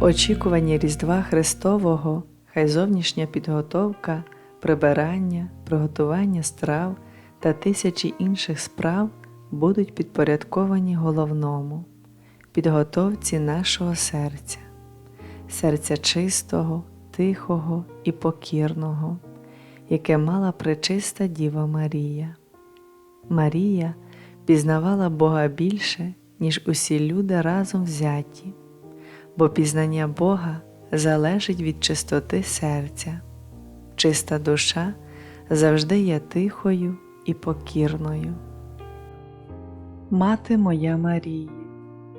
В очікуванні Різдва Христового хай зовнішня підготовка, прибирання, приготування страв та тисячі інших справ будуть підпорядковані головному, підготовці нашого серця, серця чистого, тихого і покірного, яке мала пречиста Діва Марія. Марія пізнавала Бога більше, ніж усі люди разом взяті, бо пізнання Бога залежить від чистоти серця. Чиста душа завжди є тихою і покірною. Мати моя Марії,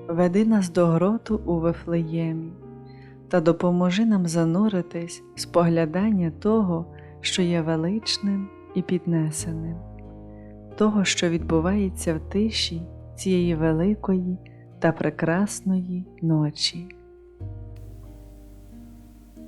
веди нас до гроту у Вифлеємі та допоможи нам зануритись в споглядання того, що є величним і піднесеним, того, що відбувається в тиші цієї великої та прекрасної ночі.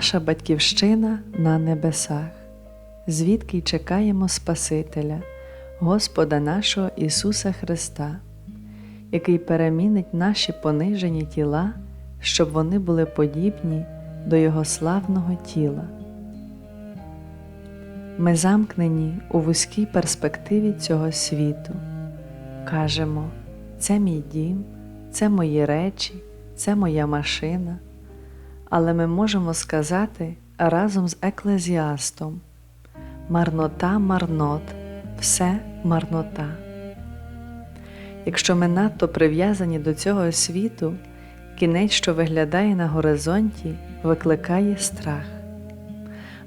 Наша Батьківщина на небесах, звідки й чекаємо Спасителя, Господа нашого Ісуса Христа, який перемінить наші понижені тіла, щоб вони були подібні до Його славного тіла. Ми замкнені у вузькій перспективі цього світу. Кажемо, це мій дім, це мої речі, це моя машина але ми можемо сказати разом з еклезіастом марнота марнот, все марнота. Якщо ми надто прив'язані до цього світу, кінець, що виглядає на горизонті, викликає страх.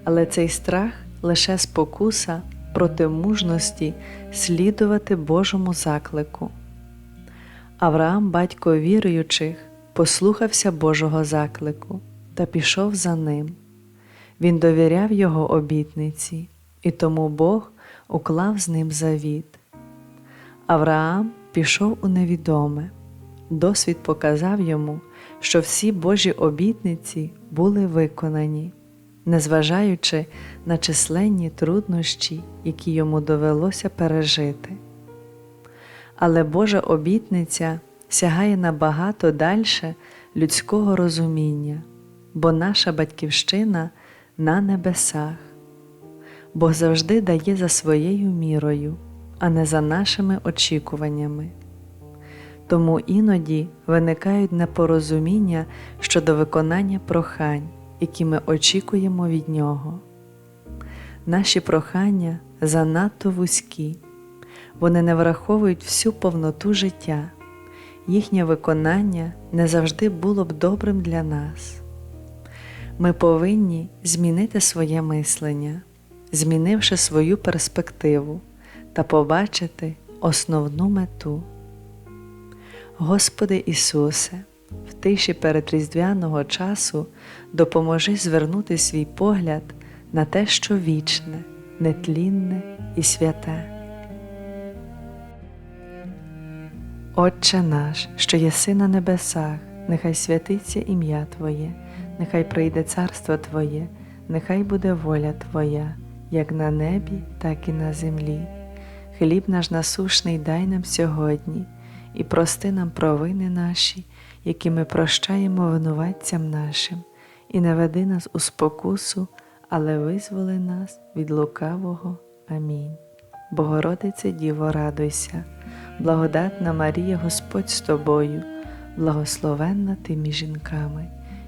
Але цей страх лише спокуса проти мужності слідувати Божому заклику. Авраам, батько віруючих, послухався Божого заклику та пішов за ним. Він довіряв його обітниці, і тому Бог уклав з ним завіт. Авраам пішов у невідоме. Досвід показав йому, що всі Божі обітниці були виконані, незважаючи на численні труднощі, які йому довелося пережити. Але Божа обітниця сягає набагато дальше людського розуміння бо наша Батьківщина на небесах, Бог завжди дає за своєю мірою, а не за нашими очікуваннями. Тому іноді виникають непорозуміння щодо виконання прохань, які ми очікуємо від Нього. Наші прохання занадто вузькі, вони не враховують всю повноту життя, їхнє виконання не завжди було б добрим для нас. Ми повинні змінити своє мислення, змінивши свою перспективу та побачити основну мету. Господи Ісусе, в тиші передріздвяного часу допоможи звернути свій погляд на те, що вічне, нетлінне і святе. Отче наш, що єси на небесах, нехай святиться ім'я Твоє нехай прийде царство Твоє, нехай буде воля Твоя, як на небі, так і на землі. Хліб наш насушний дай нам сьогодні і прости нам провини наші, які ми прощаємо винуватцям нашим, і не веди нас у спокусу, але визволи нас від лукавого. Амінь. Богородице Діво, радуйся, благодатна Марія Господь з тобою, благословенна ти між жінками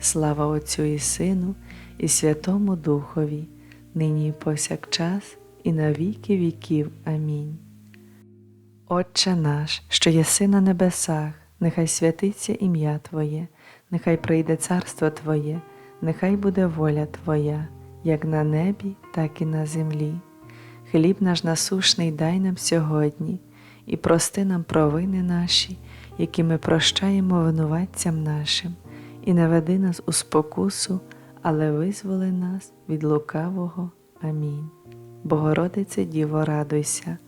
Слава Отцю і Сину, і Святому Духові, нині і повсякчас, і на віки віків. Амінь. Отче наш, що єси на небесах, нехай святиться ім'я Твоє, нехай прийде царство Твоє, нехай буде воля Твоя, як на небі, так і на землі. Хліб наш насушний дай нам сьогодні, і прости нам провини наші, які ми прощаємо винуватцям нашим, і не веди нас у спокусу, але визволи нас від лукавого. Амінь. Богородице Діво, радуйся,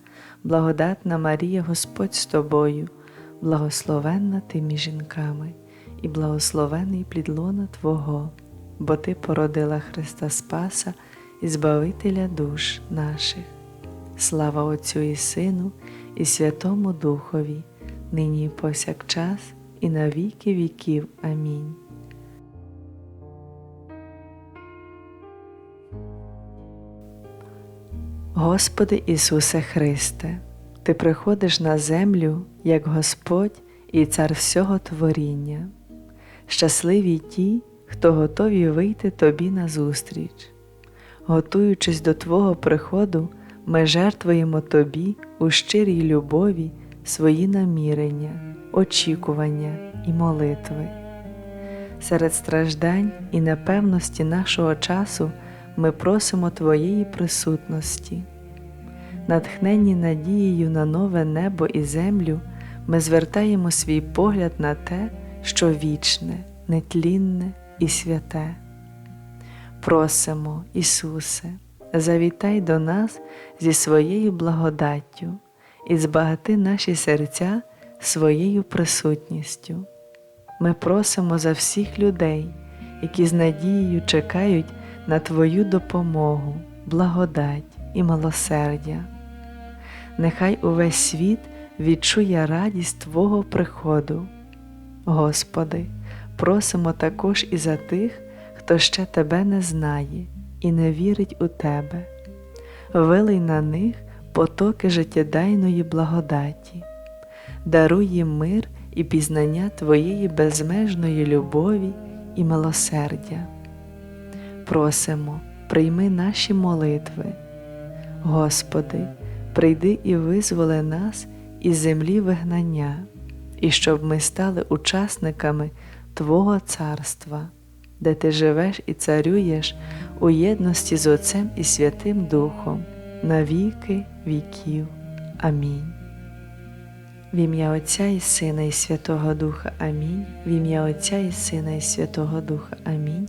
благодатна Марія, Господь з тобою, благословенна ти між жінками, і благословений плід лона Твого, бо Ти породила Христа Спаса і Збавителя душ наших. Слава Отцю і Сину, і Святому Духові, нині і повсякчас, і на віки віків. Амінь. Господи Ісусе Христе, Ти приходиш на землю, як Господь і Цар всього творіння. Щасливі ті, хто готові вийти Тобі назустріч. Готуючись до Твого приходу, ми жертвуємо Тобі у щирій любові свої намірення, очікування і молитви. Серед страждань і непевності нашого часу ми просимо Твоєї присутності. Натхненні надією на нове небо і землю, ми звертаємо свій погляд на те, що вічне, нетлінне і святе. Просимо, Ісусе, завітай до нас зі своєю благодаттю і збагати наші серця своєю присутністю. Ми просимо за всіх людей, які з надією чекають на Твою допомогу, благодать і милосердя. Нехай увесь світ відчує радість Твого приходу. Господи, просимо також і за тих, хто ще Тебе не знає і не вірить у Тебе. Вилий на них потоки життєдайної благодаті, даруй їм мир і пізнання Твоєї безмежної любові і милосердя. Просимо, прийми наші молитви. Господи, прийди і визволи нас із землі вигнання, і щоб ми стали учасниками Твого царства, де Ти живеш і царюєш у єдності з Отцем і Святим Духом на віки віків. Амінь. В ім'я Отця і Сина, і Святого Духа Амінь. В ім'я Отця і Сина, і Святого Духа Амінь.